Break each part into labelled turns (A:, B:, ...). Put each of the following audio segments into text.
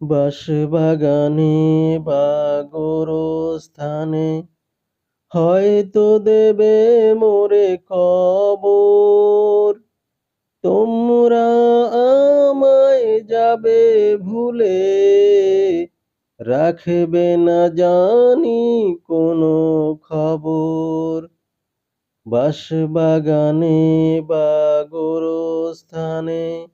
A: বাঁশবাগানে বা গোরস্থানে হয়তো দেবে মোরে কবর তোমরা আমায় যাবে ভুলে। রাখবে না জানি কোনো খবর। বাঁশবাগানে বা গোরস্থানে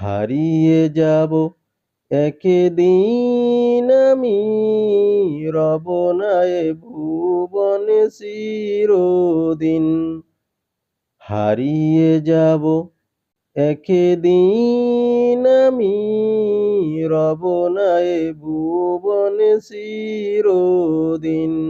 A: হারিয়ে যাব একদিন আমি। রব না এ ভুবনে চিরদিন। হারিয়ে যাব একদিন আমি। রব না এ ভুবনে চিরদিন।